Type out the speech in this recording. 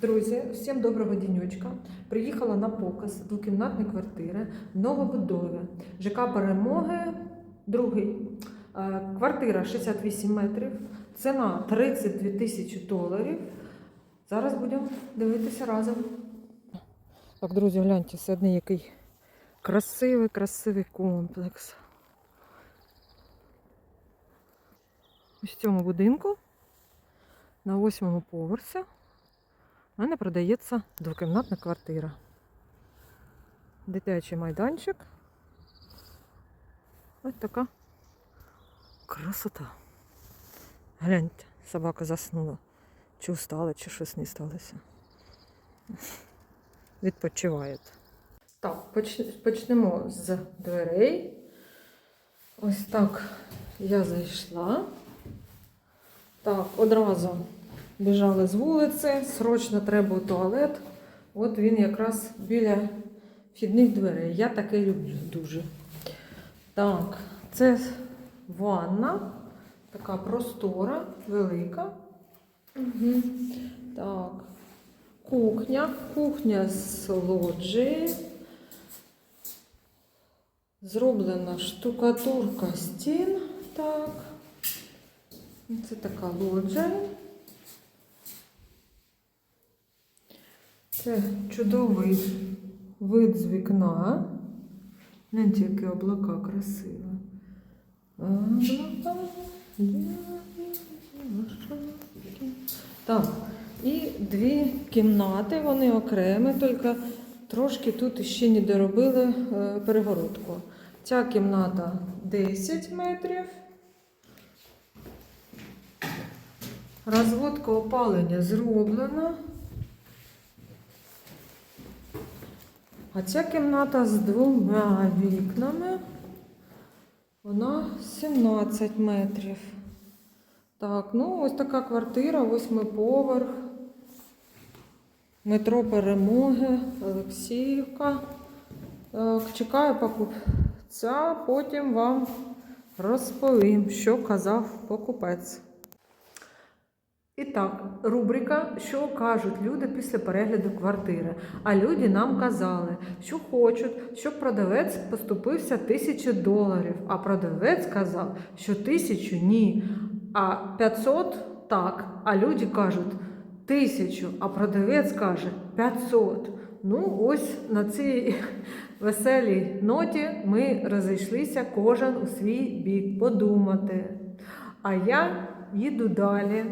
Друзі, всім доброго дінючка. Приїхала на показ двокімнатної квартири в новобудові. ЖК Перемоги, другий. Е, Квартира 68 метрів, ціна 32 тисячі доларів. Зараз будемо дивитися разом. Так, друзі, гляньте, це сьогодні який красивий, красивий комплекс. Ось в цьому будинку на восьмому поверсі у мене продається двокімнатна квартира. Дитячий майданчик. Ось така красота. Гляньте, собака заснула. Чи устала, чи щось не сталося. Відпочиває. Так, почнемо з дверей. Ось так я зайшла. Так, одразу біжали з вулиці, срочно треба у туалет. От він якраз біля вхідних дверей. Я таке люблю дуже. Так, це ванна, така простора, велика. Угу. Так, кухня, кухня з лоджії. Зроблена штукатурка стін. Так. Це така лоджія. Це чудовий вид з вікна. Гляньте, які облака красиві. Облака, Так, і дві кімнати, вони окремі, тільки трошки тут ще не доробили е, перегородку. Ця кімната 10 метрів. Розводка опалення зроблена. А ця кімната з двома вікнами. Вона 17 метрів. Так, ну ось така квартира, восьмий поверх. Метро Перемоги, Олексіївка. Так, чекаю покупця, потім вам розповім, що казав покупець. І так, рубрика, що кажуть люди після перегляду квартири. А люди нам казали, що хочуть, щоб продавець поступився тисячу доларів, а продавець сказав, що тисячу ні, а 500 так. А люди кажуть тисячу, а продавець каже 500. Ну, ось на цій веселій ноті ми розійшлися кожен у свій бік подумати. А я їду далі.